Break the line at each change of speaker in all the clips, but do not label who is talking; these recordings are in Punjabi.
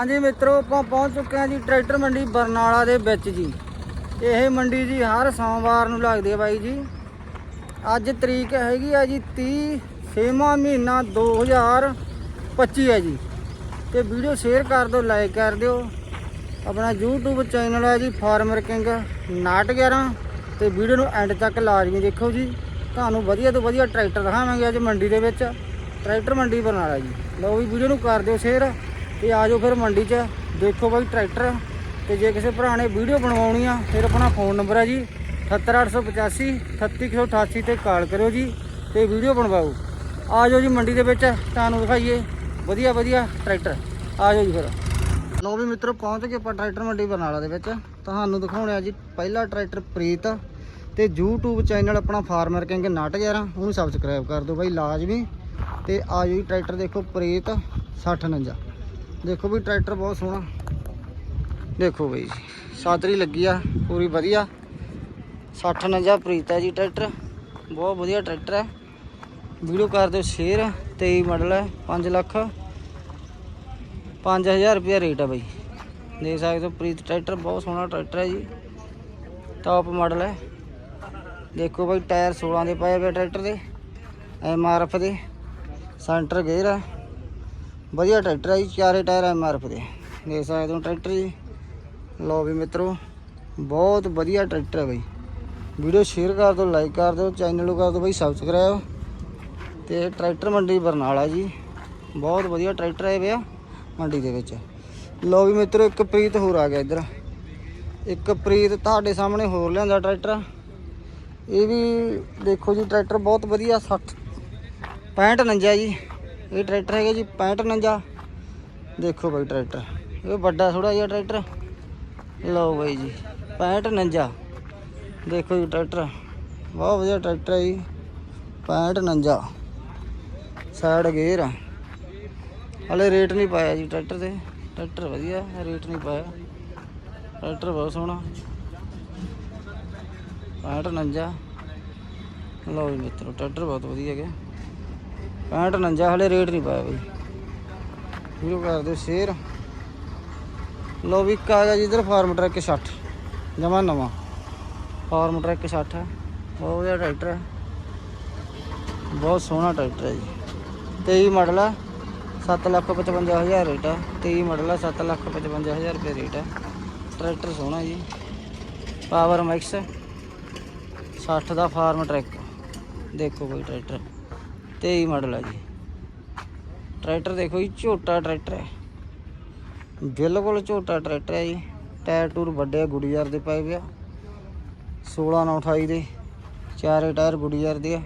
ਹਾਂਜੀ ਮਿੱਤਰੋ, ਆਪਾਂ ਪਹੁੰਚ ਚੁੱਕੇ ਹਾਂ ਜੀ ਟਰੈਕਟਰ ਮੰਡੀ ਬਰਨਾਲਾ ਦੇ ਵਿੱਚ ਜੀ। ਇਹ ਮੰਡੀ ਜੀ ਹਰ ਸੋਮਵਾਰ ਨੂੰ ਲੱਗਦੀ ਹੈ ਬਾਈ ਜੀ। ਅੱਜ ਤਰੀਕ ਹੈਗੀ ਆ ਜੀ 30 ਛੇਵਾਂ ਮਹੀਨਾ 2025 ਹੈ ਜੀ। ਤੇ ਵੀਡੀਓ ਸ਼ੇਅਰ ਕਰ ਦਿਓ, ਲਾਈਕ ਕਰ ਦਿਓ। ਆਪਣਾ YouTube ਚੈਨਲ ਹੈ ਜੀ ਫਾਰਮਰ ਕਿੰਗ ਨਾਟ 911 ਤੇ ਵੀਡੀਓ ਨੂੰ ਐਂਡ ਤੱਕ ਲਾਜ਼ਮੀ ਦੇਖੋ ਜੀ। ਤੁਹਾਨੂੰ ਵਧੀਆ ਤੋਂ ਵਧੀਆ ਟਰੈਕਟਰ ਦਿਖਾਵਾਂਗੇ ਅੱਜ ਮੰਡੀ ਦੇ ਵਿੱਚ। ਟਰੈਕਟਰ ਮੰਡੀ ਬਰਨਾਲਾ ਜੀ। ਲਓ ਵੀ ਵੀਡੀਓ ਨੂੰ ਕਰ ਦਿਓ ਸ਼ੇਅਰ। ਤੇ ਜਾਓ ਫਿਰ ਮੰਡੀ 'ਚ। ਦੇਖੋ ਬਾਈ ਟਰੈਕਟਰ। ਤੇ ਜੇ ਕਿਸੇ ਭਰਾ ਨੇ ਵੀਡੀਓ ਬਣਵਾਉਣੀ ਆ, ਫਿਰ ਆਪਣਾ ਫੋਨ ਨੰਬਰ ਹੈ ਜੀ 78885 33188 ਤੇ ਕਾਲ ਕਰਿਓ ਜੀ ਤੇ ਵੀਡੀਓ ਬਣਵਾਓ। ਆ ਜਾਓ ਜੀ ਮੰਡੀ ਦੇ ਵਿੱਚ, ਤੁਹਾਨੂੰ ਦਿਖਾਈਏ। ਵਧੀਆ ਵਧੀਆ ਟਰੈਕਟਰ। ਆ ਜਾਓ ਜੀ ਫਿਰ। ਲਓ ਵੀ ਮਿੱਤਰੋ, ਪਹੁੰਚ ਗਏ ਆਪਾਂ ਟਰੈਕਟਰ ਮੰਡੀ ਬਰਨਾਲਾ ਦੇ ਵਿੱਚ। ਤੁਹਾਨੂੰ ਦਿਖਾਉਣੇ ਆ ਜੀ ਪਹਿਲਾ ਟਰੈਕਟਰ ਪ੍ਰੀਤ। ਤੇ YouTube ਚੈਨਲ ਆਪਣਾ ਫਾਰਮਰ ਕਿੰਗ 911 ਉਹਨੂੰ ਸਬਸਕ੍ਰਾਈਬ ਕਰ ਦਿਓ ਬਾਈ, ਲਾਜ਼ਮੀ। ਤੇ ਜਾਓ ਜੀ ਟਰੈਕਟਰ ਦੇਖੋ, ਪ੍ਰੀਤ 6049 ਦੇਖੋ ਵੀ ਟਰੈਕਟਰ ਬਹੁਤ ਸੋਹਣਾ। ਦੇਖੋ ਬਈ ਸਾਦਰੀ ਲੱਗੀ ਆ, ਪੂਰੀ ਵਧੀਆ। 6049 ਪ੍ਰੀਤ ਹੈ ਜੀ ਟਰੈਕਟਰ, ਬਹੁਤ ਵਧੀਆ ਟਰੈਕਟਰ ਹੈ। ਵੀਡੀਓ ਕਰ ਦਿਓ ਸ਼ੇਅਰ 23 ਮਾਡਲ ਹੈ 5 ਲੱਖ। 5000 ਰੁਪਏ ਰੇਟ ਹੈ ਬਾਈ। ਦੇਖ ਸਕਦੇ ਹੋ ਪ੍ਰੀਤ ਟਰੈਕਟਰ, ਬਹੁਤ ਸੋਹਣਾ ਟਰੈਕਟਰ ਹੈ ਜੀ। ਟਾਪ ਮਾਡਲ ਹੈ। ਦੇਖੋ ਬਾਈ ਟਾਇਰ 16 ਦੇ ਪਏ ਹੋਏ ਟਰੈਕਟਰ ਦੇ, ਐਮ ਆਰ ਐਫ ਦੇ। ਸੈਂਟਰ ਗੇਅਰ ਹੈ। ਵਧੀਆ ਟਰੈਕਟਰ ਹੈ ਜੀ, ਚਾਰੇ ਟਾਇਰ ਐਮ ਆਰ ਐਫ ਦੇ। ਦੇਖ ਸਕਦੇ ਹੋ ਟਰੈਕਟਰ ਜੀ। ਲੋ ਵੀ ਮਿੱਤਰੋ, ਬਹੁਤ ਵਧੀਆ ਟਰੈਕਟਰ ਹੈ ਬਾਈ। ਵੀਡੀਓ ਸ਼ੇਅਰ ਕਰ ਦਿਓ, ਲਾਈਕ ਕਰ ਦਿਓ, ਚੈਨਲ ਨੂੰ ਕਰ ਦਿਓ ਬਾਈ, ਸਬਸਕ੍ਰਾਈਬ। ਤੇ ਟਰੈਕਟਰ ਮੰਡੀ ਬਰਨਾਲਾ ਜੀ। ਬਹੁਤ ਵਧੀਆ ਟਰੈਕਟਰ ਹੈ ਪਿਆ ਮੰਡੀ ਦੇ ਵਿੱਚ। ਲਓ ਵੀ ਮਿੱਤਰੋ, ਇੱਕ ਪ੍ਰੀਤ ਹੋਰ ਆ ਗਿਆ ਇੱਧਰ। ਇੱਕ ਪ੍ਰੀਤ ਤੁਹਾਡੇ ਸਾਹਮਣੇ ਹੋਰ ਲਿਆਂਦਾ ਟਰੈਕਟਰ। ਇਹ ਵੀ ਦੇਖੋ ਜੀ, ਟਰੈਕਟਰ ਬਹੁਤ ਵਧੀਆ 60 65 49 ਜੀ। ਇਹ ਟਰੈਕਟਰ ਹੈਗਾ ਜੀ 65 49 ਦੇਖੋ ਬਾਈ ਟਰੈਕਟਰ, ਇਹ ਵੱਡਾ ਥੋੜਾ ਜਿਹਾ ਟਰੈਕਟਰ। ਲਓ ਬਾਈ ਜੀ 65 49 ਦੇਖੋ ਜੀ ਟਰੈਕਟਰ, ਬਹੁਤ ਵਧੀਆ ਟਰੈਕਟਰ ਹੈ ਜੀ 65 49 ਸਾਈਡ ਗੇਅਰ ਆ। ਹਲੇ ਰੇਟ ਨਹੀਂ ਪਾਇਆ ਜੀ ਟਰੈਕਟਰ ਤੇ। ਟਰੈਕਟਰ ਵਧੀਆ, ਰੇਟ ਨਹੀਂ ਪਾਇਆ। ਟਰੈਕਟਰ ਬਹੁਤ ਸੋਹਣਾ। 65 49 ਲਓ ਜੀ ਮਿੱਤਰੋ, ਟਰੈਕਟਰ ਬਹੁਤ ਵਧੀਆ ਹੈਗਾ। 65 49 ਹਲੇ ਰੇਟ ਨਹੀਂ ਪਾਇਆ ਬਈ। ਸ਼ੁਰੂ ਕਰ ਦਿਓ ਸ਼ੇਅਰ। ਲਓ ਵੀ ਆ ਗਿਆ ਜੀ ਇਧਰ ਫਾਰਮ ਟਰੈਕ 60 ਜਮਾ ਨਵਾਂ। ਫਾਰਮ ਟਰੈਕ 60 ਹੈ ਬਹੁਤ ਵਧੀਆ ਟਰੈਕਟਰ ਹੈ ਬਹੁਤ ਸੋਹਣਾ ਟਰੈਕਟਰ ਹੈ ਜੀ। 23 ਮਾਡਲ ਹੈ 755000 ਰੇਟ ਹੈ 23 ਮਾਡਲ ਹੈ 755000 ਰੁਪਏ ਰੇਟ ਹੈ ਟਰੈਕਟਰ ਸੋਹਣਾ ਜੀ। ਪਾਵਰ ਮੈਕਸ 60 ਦਾ ਫਾਰਮ ਟਰੈਕ। ਦੇਖੋ ਕੋਈ ਟਰੈਕਟਰ। 23 ਮਾਡਲ ਹੈ ਜੀ। ਟਰੈਕਟਰ ਦੇਖੋ ਜੀ ਝੋਟਾ ਟਰੈਕਟਰ ਹੈ। ਬਿਲਕੁਲ ਝੋਟਾ ਟਰੈਕਟਰ ਹੈ ਜੀ। ਟਾਇਰ ਟੂਰ ਵੱਡੇ ਆ, ਗੁੜੀਆਰ ਦੇ ਪਏ ਪਿਆ 16 9 28 ਦੇ ਚਾਰੇ ਟਾਇਰ ਗੁੜੀਆਰ ਦੇ ਆ।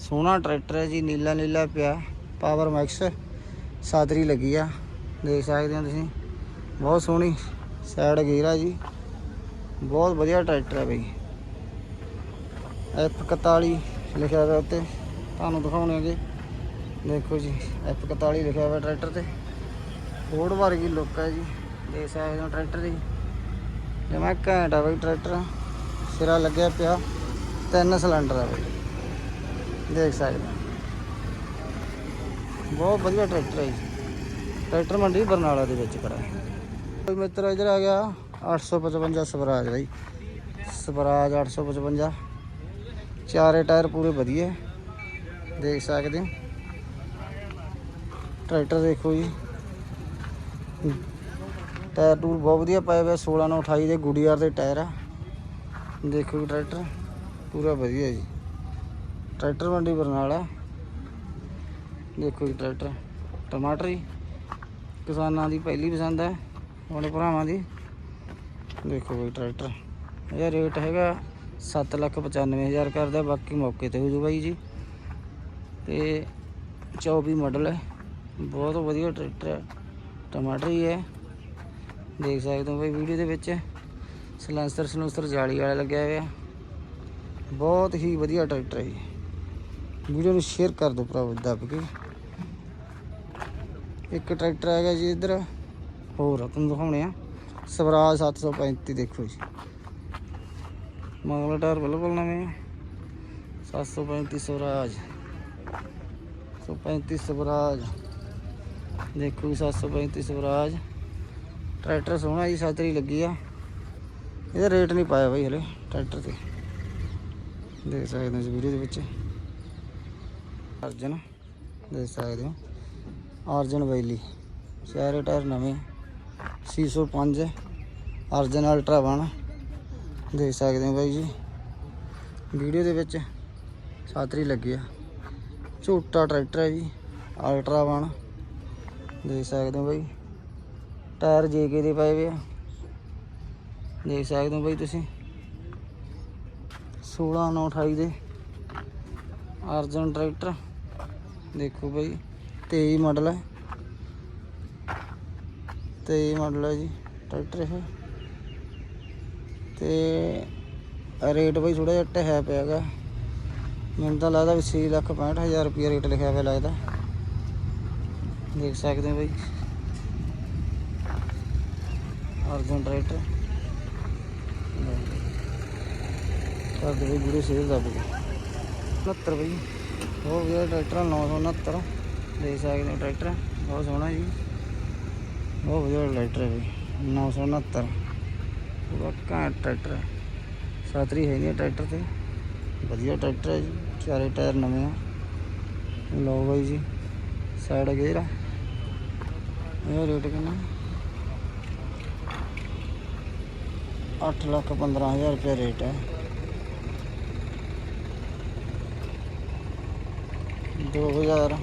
ਸੋਹਣਾ ਟਰੈਕਟਰ ਹੈ ਜੀ ਨੀਲਾ ਨੀਲਾ ਪਿਆ ਪਾਵਰ ਮੈਕਸ ਸਾਦਰੀ ਲੱਗੀ ਆ। ਦੇਖ ਸਕਦੇ ਹੋ ਤੁਸੀਂ ਬਹੁਤ ਸੋਹਣੀ ਸਾਈਡ ਗੇਰਾ ਜੀ। ਬਹੁਤ ਵਧੀਆ ਟਰੈਕਟਰ ਹੈ ਬਈ। F41 ਲਿਖਿਆ ਹੋਇਆ ਉੱਤੇ। ਤੁਹਾਨੂੰ ਦਿਖਾਉਣੇ ਦਿਖਾਉਣਗੇ ਦੇਖੋ ਜੀ F41 ਲਿਖਿਆ ਹੋਇਆ ਟਰੈਕਟਰ ਤੇ। ਫੋਰਡ ਵਰਗੀ ਲੁੱਕ ਹੈ ਜੀ। ਦੇਖ ਸਕਦੇ ਹੋ ਟਰੈਕਟਰ ਦੀ। ਜਿਵੇਂ ਘੈਂਟ ਆ ਬਈ ਟਰੈਕਟਰ। ਸਿਰਾ ਲੱਗਿਆ ਪਿਆ। ਤਿੰਨ ਸਿਲੰਡਰ ਆ ਬਈ। ਦੇਖ ਸਕਦੇ ਹੋ। ਬਹੁਤ ਵਧੀਆ ਟਰੈਕਟਰ ਹੈ ਜੀ। ਟਰੈਕਟਰ ਮੰਡੀ ਬਰਨਾਲਾ ਦੇ ਵਿੱਚ ਖੜਾ ਕੋਈ ਮਿੱਤਰ ਇਧਰ ਆ ਗਿਆ। 855 ਸਵਰਾਜ ਬਾਈ। ਸਵਰਾਜ 855 ਚਾਰੇ ਟਾਇਰ ਪੂਰੇ ਵਧੀਆ। ਦੇਖ ਸਕਦੇ ਹੋ। ਟਰੈਕਟਰ ਦੇਖੋ ਜੀ। ਟਾਇਰ ਟੂਰ ਬਹੁਤ ਵਧੀਆ ਪਏ ਹੋਏ 16 ਨਾਲ 28 ਦੇ ਗੁੜੀਆਰ ਦੇ ਟਾਇਰ ਆ। ਦੇਖੋ ਜੀ ਟਰੈਕਟਰ, ਪੂਰਾ ਵਧੀਆ ਜੀ। ਟਰੈਕਟਰ ਮੰਡੀ ਬਰਨਾਲਾ ਦੇਖੋ ਜੀ ਟਰੈਕਟਰ, ਟਮਾਟਰ ਜੀ। ਕਿਸਾਨਾਂ ਦੀ ਪਹਿਲੀ ਪਸੰਦ ਹੈ ਹੁਣ ਭਰਾਵਾਂ ਦੀ। ਦੇਖੋ ਬਈ ਟਰੈਕਟਰ, ਇਹਦਾ ਰੇਟ ਹੈਗਾ 795000 ਕਰਦਾ, ਬਾਕੀ ਮੌਕੇ ਤੇ ਹੋ ਜੂ ਬਾਈ ਜੀ। ਤੇ 24 ਮਾਡਲ ਹੈ। ਬਹੁਤ ਵਧੀਆ ਟਰੈਕਟਰ ਹੈ। ਟਮਾਟਰ ਹੀ ਹੈ। ਦੇਖ ਸਕਦੇ ਹੋ ਬਈ ਵੀਡੀਓ ਦੇ ਵਿੱਚ। ਸਲੈਂਸਰ ਸਲੂਸਰ ਜਾਲੀ ਵਾਲਾ ਲੱਗਿਆ ਹੋਇਆ। ਬਹੁਤ ਹੀ ਵਧੀਆ ਟਰੈਕਟਰ ਹੈ ਜੀ ਵੀਡੀਓ ਨੂੰ ਸ਼ੇਅਰ ਕਰ ਦਿਓ ਭਰਾਵੋ, ਦੱਬ ਕੇ। ਇੱਕ ਟਰੈਕਟਰ ਹੈਗਾ ਜੀ ਇੱਧਰ। ਹੋਰ ਤੁਹਾਨੂੰ ਦਿਖਾਉਣੇ ਆ। ਸਵਰਾਜ 735 ਦੇਖੋ ਜੀ। ਮੰਗਲਾ ਟਾਇਰ ਬਿਲਕੁਲ ਨਵੇਂ ਆ। 735 ਸਵਰਾਜ। 135 ਸਵਰਾਜ ਦੇਖੋ ਜੀ 735 ਸਵਰਾਜ ਟਰੈਕਟਰ ਸੋਹਣਾ ਜੀ ਸਾਤਰੀ ਲੱਗੀ ਆ। ਇਹਦਾ ਰੇਟ ਨਹੀਂ ਪਾਇਆ ਬਾਈ ਹਲੇ, ਟਰੈਕਟਰ ਤੇ। ਦੇਖ ਸਕਦੇ ਹੋ ਇਸ ਵੀਡੀਓ ਦੇ ਵਿੱਚ। ਅਰਜਨ, ਦੇਖ ਸਕਦੇ ਹੋ। ਅਰਜਨ ਵੈਲੀ ਸਾਰੇ ਟਾਇਰ ਨਵੇਂ। 605 ਅਰਜਨ ਅਲਟਰਾ ਵਨ। ਦੇਖ ਸਕਦੇ ਹੋ ਬਾਈ ਜੀ। ਵੀਡੀਓ ਦੇ ਵਿੱਚ ਸਾਤਰੀ ਲੱਗੀ ਆ। ਝੂਟਾ ਟਰੈਕਟਰ ਹੈ ਜੀ, ਅਲਟਰਾ ਵਨ ਦੇਖ ਸਕਦੇ ਹੋ ਬਾਈ, ਟਾਇਰ ਜੇਕੇ ਦੇ ਪਏ ਵੇ ਆ। ਦੇਖ ਸਕਦੇ ਹੋ ਬਾਈ ਤੁਸੀਂ 16 9 28 ਦੇ ਅਰਜਨ ਟਰੈਕਟਰ। ਦੇਖੋ ਬਾਈ 23 ਮਾਡਲ ਹੈ। 23 ਮਾਡਲ ਹੈ ਜੀ ਟਰੈਕਟਰ ਇਹ। ਤੇ ਰੇਟ ਬਾਈ ਥੋੜਾ ਜਿਹਾ ਟਹਿ ਪਿਆ ਪਿਆਗਾ ਮੈਨੂੰ ਤਾਂ ਲੱਗਦਾ ਵੀ 6 ਲੱਖ 65000 ਰੁਪਏ ਰੇਟ ਲਿਖਿਆ ਹੋਇਆ ਲੱਗਦਾ। ਦੇਖ ਸਕਦੇ ਹੋ ਬਾਈ। ਅਰਜਨ ਟਰੈਕਟਰ। ਕਰ ਦੇ ਵੀਡੀਓ ਸੇਲ ਦਾ ਬਈ। 69 ਬਈ। ਹੋ ਗਿਆ ਟਰੈਕਟਰ 969 ਦੇਖ ਸਕਦੇ ਹੋ ਟਰੈਕਟਰ, ਬਹੁਤ ਸੋਹਣਾ ਜੀ। ਬਹੁਤ ਵਧੀਆ ਟਰੈਕਟਰ ਹੈ ਬਈ 969 ਪੂਰਾ ਘੈਂਟ ਟਰੈਕਟਰ ਹੈ ਸਾਤਰੀ ਹੈ ਨਹੀਂ ਟਰੈਕਟਰ ਤੇ। ਵਧੀਆ ਟਰੈਕਟਰ ਹੈ ਜੀ, ਚਾਰੇ ਟਾਇਰ ਨਵੇਂ ਆ। ਲਓ ਬਾਈ ਜੀ ਸਾਈਡ ਗੇਅਰ ਆ। ਇਹ ਰੇਟ ਕਿੰਨਾ? 8 ਲੱਖ 15000 ਰੁਪਏ ਰੇਟ ਹੈ 2000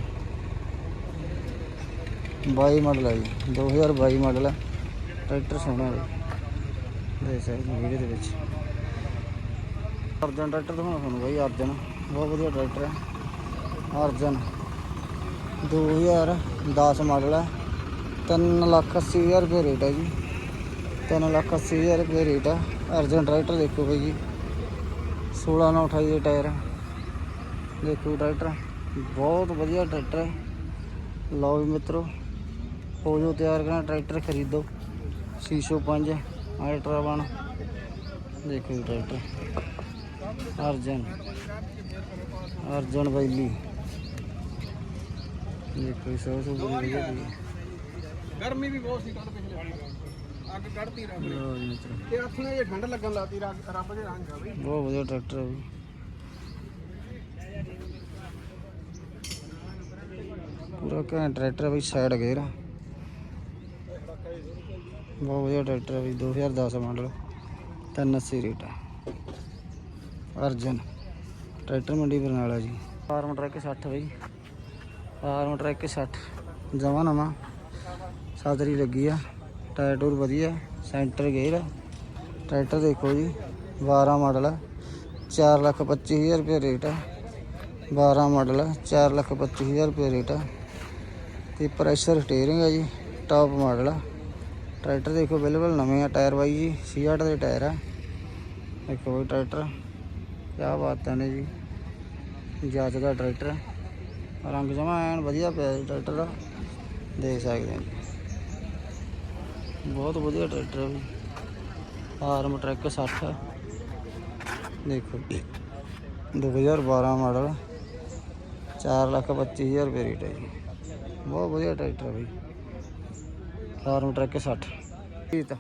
22 ਮਾਡਲ ਹੈ ਜੀ 2022 ਮਾਡਲ ਹੈ ਟਰੈਕਟਰ ਸੋਹਣਾ ਹੈ। ਦੇਖ ਸਕਦੇ ਵੀਡੀਓ ਦੇ ਵਿੱਚ। ਅਰਜਨ ਟਰੈਕਟਰ ਦਿਖਾਉਣਾ ਤੁਹਾਨੂੰ ਬਾਈ ਅਰਜਨ, ਬਹੁਤ ਵਧੀਆ ਟਰੈਕਟਰ ਹੈ। ਅਰਜਨ 2010 ਮਾਡਲ ਹੈ। 3 ਲੱਖ 80 ਹਜ਼ਾਰ ਰੁਪਏ ਰੇਟ ਹੈ ਜੀ। 3 ਲੱਖ 80 ਹਜ਼ਾਰ ਰੁਪਏ ਰੇਟ ਹੈ। ਅਰਜਨ ਟਰੈਕਟਰ ਦੇਖੋ ਬਾਈ ਜੀ। 16 ਨਾਲ 28 ਦੇ ਟਾਇਰ ਹੈ। ਦੇਖੋ ਟਰੈਕਟਰ ਬਹੁਤ ਵਧੀਆ ਟਰੈਕਟਰ ਹੈ। ਲਓ ਵੀ ਮਿੱਤਰੋ, ਹੋ ਜੋ ਤਿਆਰ ਕਰਨਾ ਟਰੈਕਟਰ ਖਰੀਦੋ। 605 ਅਲਟਰਾ ਵਨ। ਦੇਖੋ ਜੀ ਟਰੈਕਟਰ ਵੈਲੀ ਦੇਖੋ ਸੋ ਸੋ ਬੜੀ ਵਧੀਆ ਜੀ
ਗਰਮੀ ਵੀ ਬਹੁਤ ਸੀ ਕੱਲ ਪਿਛਲੇ। ਅੱਗ ਕੱਢਤੀ ਰੱਬ ਨੇ। ਤੇ ਹੱਥ ਨੇ ਜੇ ਠੰਡ ਲੱਗਣ ਲਾਤੀ ਰੱਬ ਦੇ ਰੰਗ ਆ ਬਈ।
ਬਹੁਤ ਵਧੀਆ ਟਰੈਕਟਰ ਹੈ ਵੀ ਪੂਰਾ ਘੈਂਟ ਟਰੈਕਟਰ ਹੈ ਬਈ ਸਾਈਡ ਗੇਅਰ ਆ। ਬਹੁਤ ਵਧੀਆ ਟਰੈਕਟਰ ਹੈ ਬਈ 2010 ਮਾਡਲ। 380 ਰੇਟ ਹੈ ਅਰਜਨ ਟਰੈਕਟਰ ਮੰਡੀ ਬਰਨਾਲਾ ਜੀ। ਫਾਰਮ ਟਰੈਕ 60 ਬਈ। ਫਾਰਮ ਟਰੈਕ 60 ਜਮਾ ਨਵਾਂ। ਸਾਦਰੀ ਲੱਗੀ ਆ। ਟਾਇਰ ਟੂਰ ਵਧੀਆ। Centre gear. ਆ ਟਰੈਕਟਰ ਦੇਖੋ ਜੀ। 12 ਮਾਡਲ ਹੈ 4 ਲੱਖ 25 ਹਜ਼ਾਰ ਰੁਪਏ ਰੇਟ ਹੈ 12 ਮਾਡਲ ਹੈ 4 ਲੱਖ 25 ਹਜ਼ਾਰ ਰੁਪਏ ਰੇਟ ਹੈ ਤੇ ਪ੍ਰੈਸ਼ਰ ਸਟੀਅਰਿੰਗ ਹੈ ਜੀ। ਟਾਪ ਮਾਡਲ ਹੈ ਟਰੈਕਟਰ ਦੇਖੋ ਬਿਲਕੁਲ ਨਵੇਂ ਆ। ਟਾਇਰ ਬਾਈ ਜੀ। 68 ਦੇ ਟਾਇਰ ਆ। ਦੇਖੋ ਟਰੈਕਟਰ। ਕਿਆ ਬਾਤਾਂ ਨੇ ਜੀ। ਜੱਜ ਦਾ ਟਰੈਕਟਰ ਰੰਗ ਜਮਾ ਐਨ ਵਧੀਆ ਪਿਆ ਜੀ ਟਰੈਕਟਰ ਦਾ। ਦੇਖ ਸਕਦੇ ਹੋ ਬਹੁਤ ਵਧੀਆ ਟਰੈਕਟਰ ਹੈ ਵੀ ਆਰਮ ਟਰੈਕ 60 ਦੇਖੋ 2012 ਮਾਡਲ 4 ਲੱਖ 25 ਹਜ਼ਾਰ ਰੁਪਏ ਰੇਟ ਹੈ ਜੀ। ਬਹੁਤ ਵਧੀਆ ਟਰੈਕਟਰ ਹੈ ਬਈ। ਆਰਮ ਟਰੈਕ 60 ਪ੍ਰੀਤ।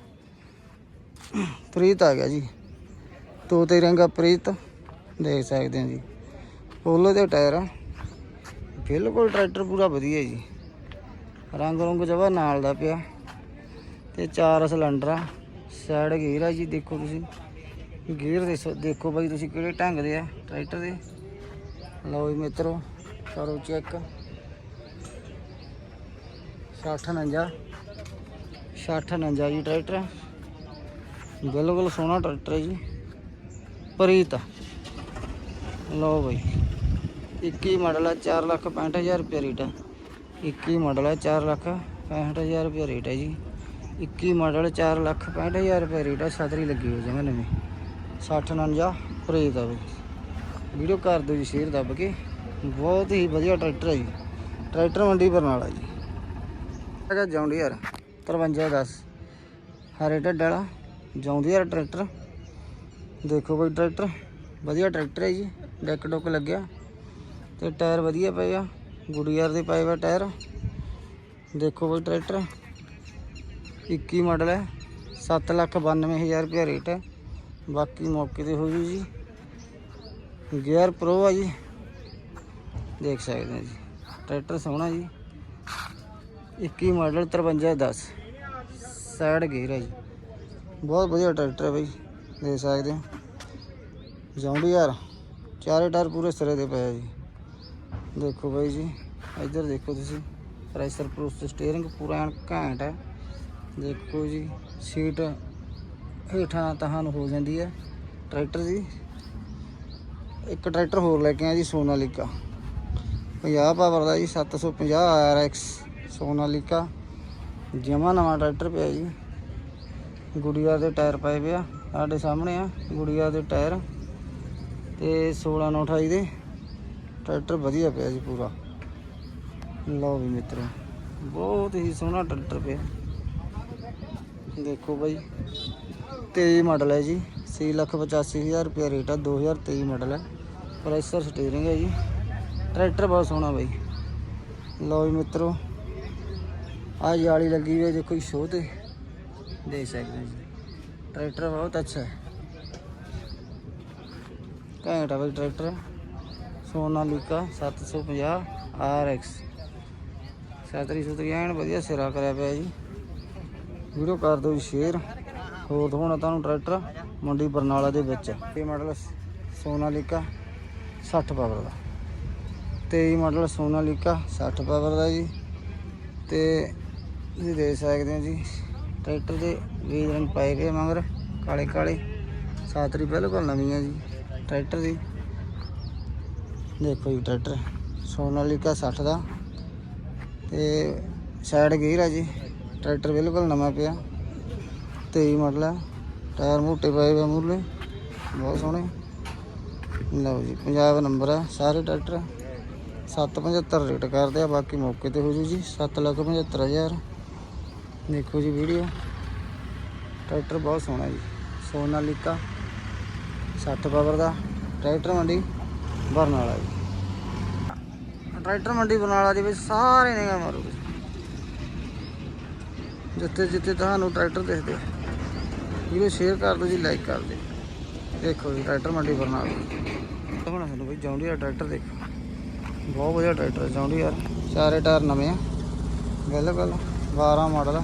ਪ੍ਰੀਤ ਆ ਗਿਆ ਜੀ। ਤੋਤੇ ਰੰਗਾ ਪ੍ਰੀਤ। ਦੇਖ ਸਕਦੇ ਹੋ ਜੀ। ਪੋਲੋ ਦੇ ਟਾਇਰ ਆ। ਬਿਲਕੁਲ ਟਰੈਕਟਰ ਪੂਰਾ ਵਧੀਆ ਜੀ। ਰੰਗ ਰੰਗ ਜਵਾ ਨਾਲ ਦਾ ਪਿਆ। ਤੇ ਚਾਰ ਸਿਲੰਡਰ ਆ। ਸਾਈਡ ਗੇਅਰ ਆ ਜੀ, ਦੇਖੋ ਤੁਸੀਂ। ਗੇਅਰ ਦੇਖੋ ਦੇਖੋ ਬਾਈ ਤੁਸੀਂ ਕਿਹੜੇ ਢੰਗ ਦੇ ਆ ਟਰੈਕਟਰ ਦੇ। ਲਓ ਜੀ ਮਿੱਤਰੋ, ਕਰੋ ਚੈੱਕ। 60 49 60 49 ਜੀ ਟਰੈਕਟਰ। ਬਿਲਕੁਲ ਸੋਹਣਾ ਟਰੈਕਟਰ ਹੈ ਜੀ। ਪ੍ਰੀਤ। ਲਓ ਬਾਈ। 21 ਮਾਡਲ ਹੈ 4 ਲੱਖ 65000 ਰੁਪਏ ਰੇਟ ਹੈ 21 ਮਾਡਲ ਹੈ 4 ਲੱਖ 65000 ਰੁਪਏ ਰੇਟ ਹੈ ਜੀ। 21 ਮਾਡਲ 4 ਲੱਖ 65000 ਰੁਪਏ ਰੇਟ ਹੈ ਸਤਰੀ ਲੱਗੀ ਹੋਈ ਜਮਾ ਨਵੀਂ। 60 49 ਪ੍ਰੀਤ ਆ ਬਾਈ। ਵੀਡੀਓ ਕਰ ਦਿਓ ਜੀ, ਸ਼ੇਅਰ ਦੱਬ ਕੇ। ਬਹੁਤ ਹੀ ਵਧੀਆ ਟਰੈਕਟਰ ਹੈ ਜੀ। ਟਰੈਕਟਰ ਮੰਡੀ ਬਰਨਾਲਾ ਜੀ। ਹੈਗਾ ਜੌਂਡੀਅਰ 5310 ਹਰੇ ਢੱਡ ਵਾਲਾ। John Deere tractor. ਦੇਖੋ ਬਈ ਟਰੈਕਟਰ। ਵਧੀਆ ਟਰੈਕਟਰ ਹੈ ਜੀ। ਡੈਕ ਡੁੱਕ ਲੱਗਿਆ ਤੇ ਟਾਇਰ ਵਧੀਆ ਪਏ ਆ ਗੁਡੀਅਰ ਦੇ ਪਏ ਵਾ ਟਾਇਰ। ਦੇਖੋ ਬਈ ਟਰੈਕਟਰ 21 ਮਾਡਲ ਹੈ 792000 ਰੁਪਏ ਰੇਟ ਹੈ। ਬਾਕੀ ਮੌਕੇ ਤੇ ਹੋ ਜੂ ਜੀ। ਗੇਅਰ ਪ੍ਰੋ ਆ ਜੀ। ਦੇਖ ਸਕਦੇ ਹੋ ਜੀ। ਟਰੈਕਟਰ ਸੋਹਣਾ ਜੀ। 21 ਮਾਡਲ 5310 ਸਾਈਡ ਗੇਅਰ ਹੈ ਜੀ। ਬਹੁਤ ਵਧੀਆ ਟਰੈਕਟਰ ਹੈ ਬਈ। ਦੇਖ ਸਕਦੇ ਹੋ। ਜੌਂਡੀ ਚਾਰੇ ਟਾਇਰ ਪੂਰੇ ਸਿਰੇ ਦੇ ਪਏ ਆ ਜੀ। ਦੇਖੋ ਬਾਈ ਜੀ, ਇੱਧਰ ਦੇਖੋ ਤੁਸੀਂ ਪ੍ਰੈਸ਼ਰ ਪ੍ਰੂਫ ਸਟੀਅਰਿੰਗ ਪੂਰਾ ਐਨ ਘੈਂਟ ਹੈ ਦੇਖੋ ਜੀ, ਸੀਟ ਹੇਠਾਂ ਤੁਹਾਨੂੰ ਹੋ ਜਾਂਦੀ ਹੈ ਟਰੈਕਟਰ ਦੀ ਇੱਕ ਟਰੈਕਟਰ ਹੋਰ ਲੈ ਕੇ ਆ ਜੀ, ਸੋਨਾਲੀਕਾ। 50 ਪਾਵਰ ਦਾ ਜੀ 750 RX ਸੋਨਾਲੀਕਾ। ਜਮਾ ਨਵਾਂ ਟਰੈਕਟਰ ਪਿਆ ਜੀ। ਗੁੜੀਆ ਦੇ ਟਾਇਰ ਪਏ ਪਿਆ ਸਾਡੇ ਸਾਹਮਣੇ ਆ, ਗੁੜੀਆ ਦੇ ਟਾਇਰ। ਤੇ 16 ਨੌ 28 ਦੇ ਟਰੈਕਟਰ ਵਧੀਆ ਪਿਆ ਜੀ ਪੂਰਾ। ਲਓ ਵੀ ਮਿੱਤਰੋ, ਬਹੁਤ ਹੀ ਸੋਹਣਾ ਟਰੈਕਟਰ ਪਿਆ। ਦੇਖੋ ਬਾਈ 23 ਮਾਡਲ ਹੈ ਜੀ 685000 ਰੁਪਏ ਰੇਟ ਹੈ 2023 ਮਾਡਲ ਹੈ। ਪ੍ਰੈਸ਼ਰ ਸਟੀਅਰਿੰਗ ਹੈ ਜੀ। ਟਰੈਕਟਰ ਬਹੁਤ ਸੋਹਣਾ ਬਾਈ। ਲਓ ਵੀ ਮਿੱਤਰੋ, ਆ ਜਾਲੀ ਲੱਗੀ ਹੋਈ ਹੈ, ਦੇਖੋ ਜੀ, ਸ਼ੋਅ ਤੇ। ਦੇਖ ਸਕਦੇ ਹੋ ਜੀ। ਟਰੈਕਟਰ ਬਹੁਤ ਅੱਛਾ ਹੈ। ਘੈਂਟ ਆ ਬਾਈ ਟਰੈਕਟਰ। ਸੋਨਾਲੀਕਾ 750 RX ਸਾਤਰੀ ਸੁਤਰੀ ਐਨ ਵਧੀਆ ਸਿਰਾ ਕਰਿਆ ਪਿਆ ਜੀ। ਵੀਡੀਓ ਕਰ ਦਿਓ ਜੀ ਸ਼ੇਅਰ। ਹੋਰ ਦਿਖਾਉਣਾ ਤੁਹਾਨੂੰ ਟਰੈਕਟਰ, ਮੰਡੀ ਬਰਨਾਲਾ ਦੇ ਵਿੱਚ। ਇਹ ਮਾਡਲ ਸੋਨਾਲੀਕਾ 60 ਪਾਵਰ ਦਾ। 23 ਮਾਡਲ ਸੋਨਾਲੀਕਾ 60 ਪਾਵਰ ਦਾ ਜੀ। ਤੇ ਤੁਸੀਂ ਦੇਖ ਸਕਦੇ ਹੋ ਜੀ, ਟਰੈਕਟਰ ਦੇ ਵੀਜ ਰੰਗ ਪਾਏ ਗਏ ਮਗਰ। ਕਾਲੇ ਕਾਲੇ ਸਾਤਰੀ ਬਿਲਕੁਲ ਨਵੀਂ ਹੈ ਜੀ। ਟਰੈਕਟਰ ਦੀ। ਦੇਖੋ ਜੀ ਟਰੈਕਟਰ, ਸੋਨਾਲੀਕਾ 60 ਦਾ। ਤੇ ਸਾਈਡ ਗੇਅਰ ਆ ਜੀ, ਟਰੈਕਟਰ ਬਿਲਕੁਲ ਨਵਾਂ ਪਿਆ। 23 ਮਾਡਲ ਹੈ ਟਾਇਰ ਮੋਟੇ ਪਏ ਹੋਏ ਮੂਰਲੇ ਬਹੁਤ ਸੋਹਣੇ। ਲਓ ਜੀ ਪੰਜਾਬ ਨੰਬਰ ਹੈ ਸਾਰੇ ਟਰੈਕਟਰ। 775 ਰੇਟ ਕਰਦੇ ਆ, ਬਾਕੀ ਮੌਕੇ ਤੇ ਹੋ ਜੂ ਜੀ 775000 ਦੇਖੋ ਜੀ ਵੀਡੀਓ ਟਰੈਕਟਰ ਬਹੁਤ ਸੋਹਣਾ ਜੀ, ਸੋਨਾਲੀਕਾ। 60 ਪਾਵਰ ਦਾ, ਟਰੈਕਟਰ ਮੰਡੀ, ਬਰਨਾਲਾ ਜੀ। ਟਰੈਕਟਰ ਮੰਡੀ ਬਰਨਾਲਾ ਦੇ ਵਿੱਚ ਸਾਰੇ ਨਿਗਾਹ ਮਾਰੋ ਤੁਸੀਂ। ਜਿੱਥੇ ਜਿੱਥੇ ਤੁਹਾਨੂੰ ਟਰੈਕਟਰ ਦਿਖਦੇ ਵੀਡੀਓ ਸ਼ੇਅਰ ਕਰ ਦਿਓ ਜੀ ਲਾਈਕ ਕਰ ਦਿਓ। ਦੇਖੋ ਜੀ, ਟਰੈਕਟਰ ਮੰਡੀ ਬਰਨਾਲਾ। ਹੁਣ ਤੁਹਾਨੂੰ ਬਈ ਜੌਂਡੀਆ ਟਰੈਕਟਰ ਦੇਖੋ। ਬਹੁਤ ਵਧੀਆ ਟਰੈਕਟਰ ਜੌਂਡੀ ਯਾਰ। ਚਾਰੇ ਟਾਇਰ ਨਵੇਂ ਆ। ਬਿਲਕੁਲ 12 ਮਾਡਲ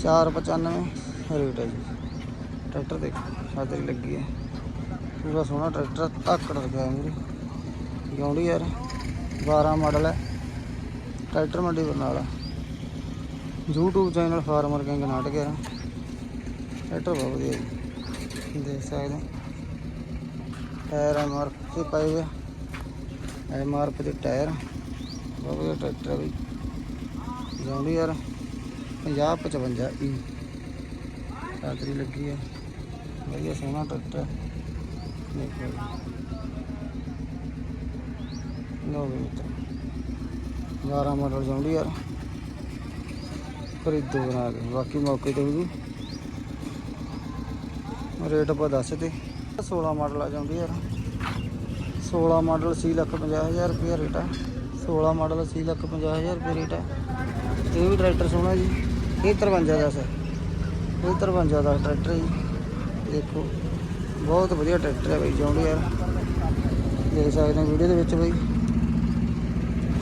495 ਰੇਟ ਹੈ ਜੀ। ਟਰੈਕਟਰ ਦੇਖੋ ਸਾਦਰੀ ਲੱਗੀ ਹੈ ਪੂਰਾ ਸੋਹਣਾ ਟਰੈਕਟਰ, ਧਾਕੜ ਲਗਾਇਆ ਮੇਰੇ ਜੌਂਡੀ ਯਾਰ 12 ਮਾਡਲ ਹੈ tractor Mandi Barnala YouTube channel farmer king ਨਾਟਕ ਹੈ ਟਰੈਕਟਰ ਬਹੁਤ ਵਧੀਆ ਜੀ। ਦੇਖ ਸਕਦੇ ਹੋ। ਟਾਇਰ ਐਮਆਰ ਤੇ ਪਾਏ ਹੋਏ ਪੀ ਦੇ ਟਾਇਰ ਬਹੁਤ ਵਧੀਆ ਟਰੈਕਟਰ ਹੈ ਬਈ। ਜੌਂਡੀ ਯਾਰ 50 55 ਈ ਸਾਦਰੀ ਲੱਗੀ ਹੈ ਵਧੀਆ ਸੋਹਣਾ ਟਰੈਕਟਰ ਹੈ ਦੇਖੋ ਜੀ। ਲਓ ਵੀ ਮਿੱਤਰ 11 ਮਾਡਲ ਜੌਂਡੀ ਯਾਰ। ਖਰੀਦੋ ਬਣਾ ਕੇ। ਬਾਕੀ ਮੌਕੇ ਤੇ ਵੀ ਰੇਟ ਆਪਾਂ ਦੱਸ ਤੇ 16 ਮਾਡਲ ਆ ਜਾਂਦੀ ਯਾਰ। 16 ਮਾਡਲ 80 ਲੱਖ 50000 ਰੁਪਏ ਰੇਟ ਆ। 16 ਮਾਡਲ 80 ਲੱਖ 50000 ਰੁਪਏ ਰੇਟ ਆ। ਇਹ ਵੀ ਟਰੈਕਟਰ ਸੋਹਣਾ ਜੀ। ਇਹ 53 ਦਾ ਸਰ ਇਹ 53 ਦਾ ਟਰੈਕਟਰ ਜੀ। ਦੇਖੋ। ਬਹੁਤ ਵਧੀਆ ਟਰੈਕਟਰ ਹੈ ਬਾਈ ਜੌਂਡੀ ਯਾਰ। ਦੇਖ ਸਕਦੇ ਹੋ ਵੀਡੀਓ ਦੇ ਵਿੱਚ ਬਈ।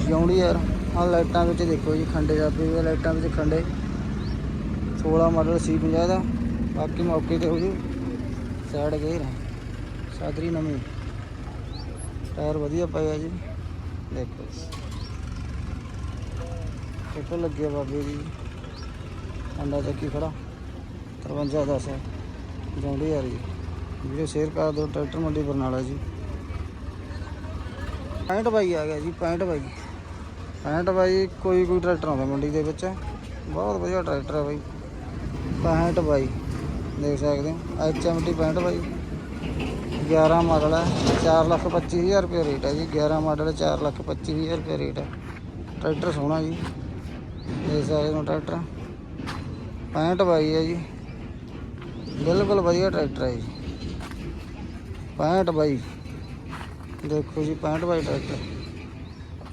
ਜੌਂਡੀ ਯਾਰ। ਆਹ ਲਾਈਟਾਂ ਵਿੱਚ ਦੇਖੋ ਜੀ, ਖੰਡੇ ਜਾਪੇ ਹੋਏ ਲਾਈਟਾਂ ਵਿੱਚ ਖੰਡੇ। 16 ਮਾਡਲ ਸੀ 50 ਦਾ। ਬਾਕੀ ਮੌਕੇ ਤੇ ਹੋ ਜੂ ਸਾਈਡ ਗੇਅਰ ਹੈ। ਸਾਦਰੀ ਨਵੀਂ। ਟਾਇਰ ਵਧੀਆ ਪਏ ਆ ਜੀ। ਦੇਖੋ। ਕਿੱਥੇ ਲੱਗਿਆ ਬਾਬੇ ਜੀ ਅੰਡਾ ਚੱਕੀ ਖੜਾ। 53 ਦਾ ਸਰ ਜੌਂਡੀ ਯਾਰ ਜੀ। ਵੀਡੀਓ ਸ਼ੇਅਰ ਕਰ ਦਿਓ, ਟਰੈਕਟਰ ਮੰਡੀ ਬਰਨਾਲਾ ਜੀ। 65 ਬਾਈ ਆ ਗਿਆ ਜੀ 65 ਬਾਈ। 65 ਬਾਈ, ਕੋਈ ਕੋਈ ਟਰੈਕਟਰ ਆਉਂਦਾ ਮੰਡੀ ਦੇ ਵਿੱਚ। ਬਹੁਤ ਵਧੀਆ ਟਰੈਕਟਰ ਹੈ ਬਾਈ। 65 ਬਾਈ, ਦੇਖ ਸਕਦੇ ਹੋ। ਐਚਐਮਟੀ 65 ਬਾਈ। 11 ਮਾਡਲ ਹੈ 4 ਲੱਖ 25000 ਰੁਪਏ ਰੇਟ ਹੈ ਜੀ। 11 ਮਾਡਲ 4 ਲੱਖ 25000 ਰੁਪਏ ਰੇਟ ਹੈ ਟਰੈਕਟਰ ਸੋਹਣਾ ਜੀ। ਦੇਖ ਸਕਦੇ ਹੋ ਟਰੈਕਟਰ। 65 ਬਾਈ ਹੈ ਜੀ। ਬਿਲਕੁਲ ਵਧੀਆ ਟਰੈਕਟਰ ਹੈ ਜੀ। 65 ਬਾਈ। ਦੇਖੋ ਜੀ 65 ਬਾਈ ਟਰੈਕਟਰ।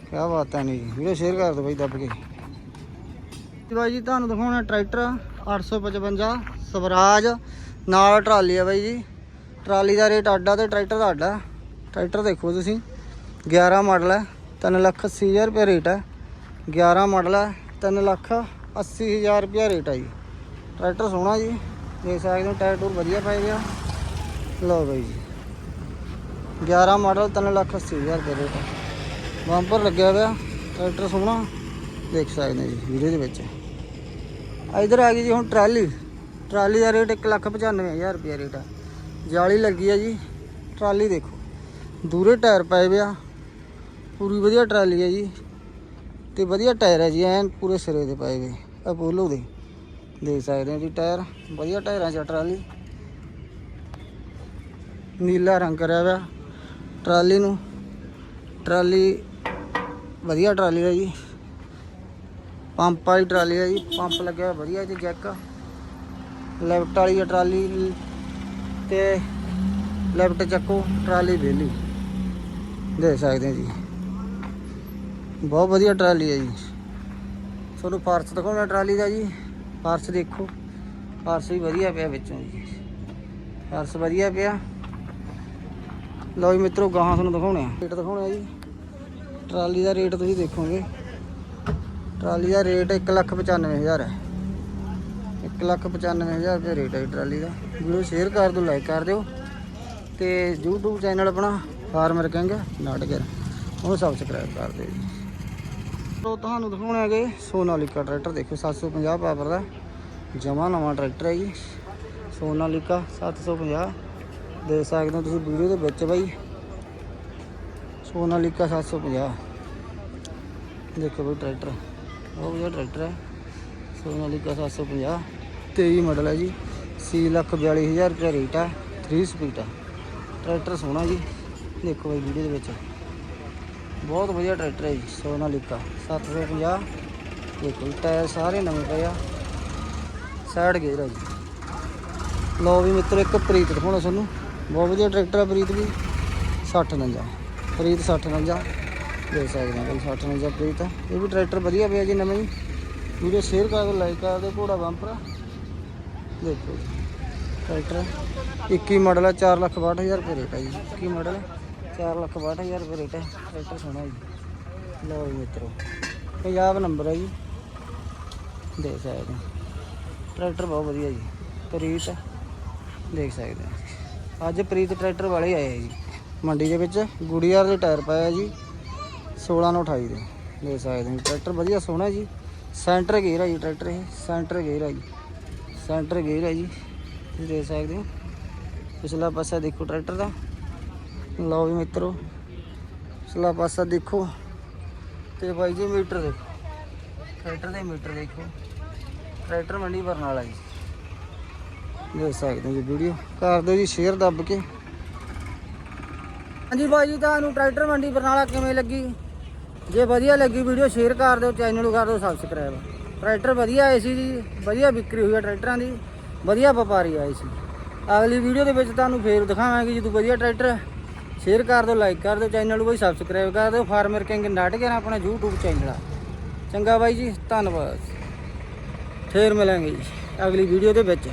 ਕਿਆ ਬਾਤ ਹੈ ਨਹੀਂ ਵੀਡੀਓ ਸ਼ੇਅਰ ਕਰ ਦਿਓ ਬਾਈ, ਦੱਬ ਕੇ। ਬਾਈ ਜੀ, ਤੁਹਾਨੂੰ ਦਿਖਾਉਣਾ ਟਰੈਕਟਰ 855 ਸਵਰਾਜ। ਨਾਲ ਟਰਾਲੀ ਆ ਬਾਈ ਜੀ। ਟਰਾਲੀ ਦਾ ਰੇਟ ਆਡਾ ਤੇ ਟਰੈਕਟਰ ਦਾ ਆਡਾ ਟਰੈਕਟਰ ਦੇਖੋ ਤੁਸੀਂ 11 ਮਾਡਲ ਹੈ 3 ਲੱਖ 80 ਹਜ਼ਾਰ ਰੁਪਏ ਰੇਟ ਹੈ 11 ਮਾਡਲ ਹੈ 3 ਲੱਖ 80 ਹਜ਼ਾਰ ਰੁਪਏ ਰੇਟ ਹੈ ਜੀ। ਟਰੈਕਟਰ ਸੋਹਣਾ ਜੀ। ਦੇਖ ਸਕਦੇ ਹੋ, ਟਾਇਰ ਟੂਰ ਵਧੀਆ ਪਏ ਗਿਆ ਲਓ ਬਾਈ ਜੀ। 11 ਮਾਡਲ 3 ਲੱਖ 80 ਹਜ਼ਾਰ ਰੁਪਏ ਰੇਟ। ਹੈ ਬੰਪਰ ਲੱਗਿਆ ਹੋਇਆ, ਟਰੈਕਟਰ ਸੋਹਣਾ, ਦੇਖ ਸਕਦੇ ਜੀ, ਵੀਡੀਓ ਦੇ ਵਿੱਚ। ਇਧਰ ਆ ਗਈ ਜੀ ਹੁਣ ਟਰਾਲੀ। ਟਰਾਲੀ ਦਾ ਰੇਟ 195000 ਰੁਪਏ ਰੇਟ ਹੈ ਜਾਲੀ ਲੱਗੀ ਆ ਜੀ। ਟਰਾਲੀ ਦੇਖੋ, ਦੂਰੇ ਟਾਇਰ ਪਏ ਵਿਆ ਪੂਰੀ ਵਧੀਆ ਟਰਾਲੀ ਹੈ ਜੀ। ਤੇ ਵਧੀਆ ਟਾਇਰ ਹੈ ਜੀ, ਐਨ ਪੂਰੇ ਸਿਰੇ ਦੇ ਪਏ ਵੇ ਅਪੋਲੋ ਦੇ। ਦੇਖ ਸਕਦੇ ਹੋ ਜੀ ਟਾਇਰ, ਵਧੀਆ ਟਾਇਰਾਂ 'ਚ ਆ ਟਰਾਲੀ। ਨੀਲਾ ਰੰਗ ਕਰਿਆ ਹੋਇਆ ਟਰਾਲੀ ਨੂੰ। ਟਰਾਲੀ ਵਧੀਆ ਟਰਾਲੀ ਹੈ ਜੀ। ਪੰਪ ਵਾਲੀ ਟਰਾਲੀ ਹੈ ਜੀ। ਪੰਪ ਲੱਗਿਆ ਹੋਇਆ ਵਧੀਆ ਜੀ, ਜੈਕ। ਲੈਫਟ ਵਾਲੀ ਹੈ ਟਰਾਲੀ। ਤੇ ਲੈਫਟ ਚੱਕੋ, ਟਰਾਲੀ ਵਿਹਲੀ। ਦੇ ਸਕਦੇ ਜੀ। ਬਹੁਤ ਵਧੀਆ ਟਰਾਲੀ ਹੈ ਜੀ। ਤੁਹਾਨੂੰ ਫਰਸ਼ ਦਿਖਾਉਣਾ ਟਰਾਲੀ ਦਾ ਜੀ। ਫਰਸ਼ ਦੇਖੋ। ਫਰਸ਼ ਵੀ ਵਧੀਆ ਪਿਆ ਵਿੱਚੋਂ ਜੀ। ਫਰਸ਼ ਵਧੀਆ ਪਿਆ। ਲਓ ਜੀ ਮਿੱਤਰੋ, ਗਾਹਾਂ ਤੁਹਾਨੂੰ ਦਿਖਾਉਣੇ ਆ। ਰੇਟ ਦਿਖਾਉਣੇ ਆ ਜੀ। ਟਰਾਲੀ ਦਾ ਰੇਟ ਤੁਸੀਂ ਦੇਖੋਗੇ। ਟਰਾਲੀ ਦਾ ਰੇਟ 195000 ਹੈ। 195000 ਰੁਪਏ ਰੇਟ ਹੈ ਜੀ ਟਰਾਲੀ ਦਾ। ਵੀਡੀਓ ਸ਼ੇਅਰ ਕਰ ਦਿਓ, ਲਾਈਕ ਕਰ ਦਿਓ। ਤੇ YouTube ਚੈਨਲ ਆਪਣਾ, ਫਾਰਮਰ ਕਿੰਗ ਨਾਟਕਰ ਉਹਨੂੰ ਸਬਸਕ੍ਰਾਈਬ ਕਰ ਦਿਓ ਜੀ। ਤੋ ਤੁਹਾਨੂੰ ਦਿਖਾਉਣੇ ਹੈਗੇ ਸੋਨਾਲੀਕਾ ਟਰੈਕਟਰ। ਦੇਖੋ 750 ਪਾਵਰ ਦਾ ਜਮਾ ਨਵਾਂ ਟਰੈਕਟਰ ਹੈ ਜੀ। ਸੋਨਾਲੀਕਾ 750 ਦੇਖ ਸਕਦੇ ਹੋ ਤੁਸੀਂ ਵੀਡੀਓ ਦੇ ਵਿੱਚ ਬਾਈ। ਸੋਨਾਲੀਕਾ 750 ਦੇਖੋ ਬਈ ਟਰੈਕਟਰ। ਬਹੁਤ ਵਧੀਆ ਟਰੈਕਟਰ ਹੈ। ਸੋਨਾਲੀਕਾ 750 23 ਮਾਡਲ ਹੈ ਜੀ। 6 ਲੱਖ 42000 ਰੁਪਏ ਰੇਟ ਹੈ। 3 ਸਪੀਡ ਆ ਟਰੈਕਟਰ ਸੋਹਣਾ ਜੀ। ਦੇਖੋ ਬਈ ਵੀਡੀਓ ਦੇ ਵਿੱਚ। ਬਹੁਤ ਵਧੀਆ ਟਰੈਕਟਰ ਹੈ ਜੀ ਸੋਨਾਲੀਕਾ 750 ਦੇਖੋ ਜੀ, ਟਾਇਰ ਸਾਰੇ ਨਵੇਂ ਪਏ ਆ। ਸਾਈਡ ਗੇਅਰ ਹੈ ਜੀ। ਲਓ ਵੀ ਮਿੱਤਰ ਇੱਕ ਪ੍ਰੀਤ ਦਿਖਾਉਣਾ ਤੁਹਾਨੂੰ। ਬਹੁਤ ਵਧੀਆ ਟਰੈਕਟਰ ਆ ਪ੍ਰੀਤ ਵੀ। 60 49 ਪ੍ਰੀਤ 60 49 ਦੇਖ ਸਕਦੇ ਹੋ ਬਈ 60 49 ਪ੍ਰੀਤ। ਇਹ ਵੀ ਟਰੈਕਟਰ ਵਧੀਆ ਪਿਆ ਜੀ ਨਵਾਂ ਜੀ ਵੀਡੀਓ ਸ਼ੇਅਰ ਕਰ ਦਿਓ, ਲਾਈਕ ਕਰ ਦਿਓ, ਘੋੜਾ ਬੰਪਰ। ਦੇਖੋ ਜੀ, ਟਰੈਕਟਰ। 21 ਮਾਡਲ ਆ 4 ਲੱਖ 62000 ਰੁਪਏ ਰੇਟ ਹੈ ਜੀ। 21 ਮਾਡਲ 4 ਲੱਖ 62000 ਰੁਪਏ ਰੇਟ ਹੈ ਟਰੈਕਟਰ ਸੋਹਣਾ ਜੀ। ਲਓ ਜੀ ਮਿੱਤਰੋ ਪੰਜਾਬ ਨੰਬਰ ਹੈ ਜੀ। ਦੇਖ ਸਕਦੇ ਹੋ। ਟਰੈਕਟਰ ਬਹੁਤ ਵਧੀਆ ਜੀ। ਪ੍ਰੀਤ ਦੇਖ ਸਕਦੇ ਹੋ। ਅੱਜ ਪ੍ਰੀਤ ਟਰੈਕਟਰ ਵਾਲੇ ਆਏ ਆ ਜੀ। ਮੰਡੀ ਦੇ ਵਿੱਚ ਗੁੜੀਆਰ ਦੇ ਟਾਇਰ ਪਾਇਆ ਜੀ 16 ਨੂੰ 28 ਦੇ। ਦੇਖ ਸਕਦੇ ਹੋ ਟਰੈਕਟਰ ਵਧੀਆ ਸੋਹਣਾ ਜੀ। ਸੈਂਟਰ ਗੇਅਰ ਹੈ ਜੀ ਟਰੈਕਟਰ ਇਹ। ਸੈਂਟਰ ਗੇਅਰ ਹੈ ਜੀ। ਸੈਂਟਰ ਗੇਅਰ ਹੈ ਜੀ। ਤੁਸੀਂ ਦੇਖ ਸਕਦੇ ਹੋ। ਪਿਛਲਾ ਪਾਸਾ ਦੇਖੋ ਟਰੈਕਟਰ ਦਾ। ਲਓ ਵੀ ਮਿੱਤਰੋ। ਪਿਛਲਾ ਪਾਸਾ ਦੇਖੋ। ਤੇ ਬਾਈ ਜੀ ਮੀਟਰ ਦੇਖੋ। ਟਰੈਕਟਰ ਦੇ ਮੀਟਰ ਦੇਖੋ। ਟਰੈਕਟਰ ਮੰਡੀ ਬਰਨਾਲਾ ਜੀ। ਦੇਖ ਸਕਦੇ ਜੀ ਵੀਡੀਓ। ਕਰ ਦਿਓ ਜੀ ਸ਼ੇਅਰ ਦੱਬ ਕੇ। ਹਾਂਜੀ ਬਾਈ ਜੀ, ਤੁਹਾਨੂੰ ਟਰੈਕਟਰ ਮੰਡੀ ਬਰਨਾਲਾ ਕਿਵੇਂ ਲੱਗੀ? ਜੇ ਵਧੀਆ ਲੱਗੀ ਵੀਡੀਓ, ਸ਼ੇਅਰ ਕਰ ਦਿਓ, ਚੈਨਲ ਨੂੰ ਕਰ ਦਿਓ ਸਬਸਕ੍ਰਾਈਬ ਟਰੈਕਟਰ ਵਧੀਆ ਆਏ ਸੀ ਜੀ, ਵਧੀਆ ਵਿਕਰੀ ਹੋਈ ਹੈ ਟਰੈਕਟਰਾਂ ਦੀ, ਵਧੀਆ ਵਪਾਰੀ ਆਏ ਸੀ। ਅਗਲੀ ਵੀਡੀਓ ਦੇ ਵਿੱਚ ਤੁਹਾਨੂੰ ਫੇਰ ਦਿਖਾਵਾਂਗੇ ਜਦੋਂ ਵਧੀਆ ਟਰੈਕਟਰ। ਸ਼ੇਅਰ ਕਰ ਦਿਓ ਲਾਈਕ ਕਰ ਦਿਓ, ਚੈਨਲ ਨੂੰ ਬਈ ਸਬਸਕ੍ਰਾਈਬ ਕਰ ਦਿਓ। ਫਾਰਮਰ ਕਿੰਗ ਨਾਟਕ ਹੈ ਆਪਣਾ YouTube ਚੈਨਲ ਆ। ਚੰਗਾ ਬਾਈ ਜੀ, ਧੰਨਵਾਦ। ਫੇਰ ਮਿਲਾਂਗੇ ਜੀ, ਅਗਲੀ ਵੀਡੀਓ ਦੇ ਵਿੱਚ।